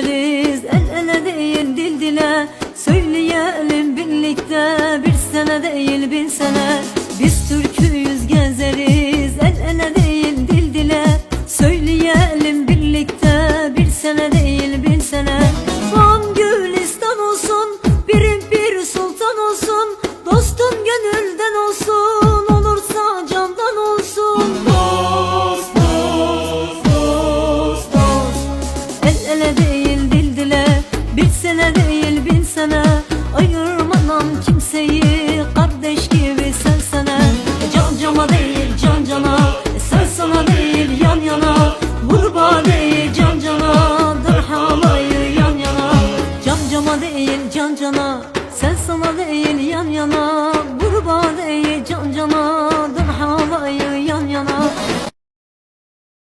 gezeriz El ele değil dil dile. Söyleyelim birlikte Bir sene değil bin sene. Biz türküyüz gezeriz El ele değil dil dile. Söyleyelim birlikte Bir sene değil bin sene. Van Gülistan olsun Birim bir sultan olsun. Dostum gönülden olsun Olursa candan olsun. Dost, dost, dost, dost. El ele değil sene değil bin sene. Ayırmanam kimseyi kardeş gibi sevsene Can cama değil can cana Sen sana değil yan yana. Vurba değil can cana Dur halayı yan yana. Can cama değil can cana Sen sana değil yan yana.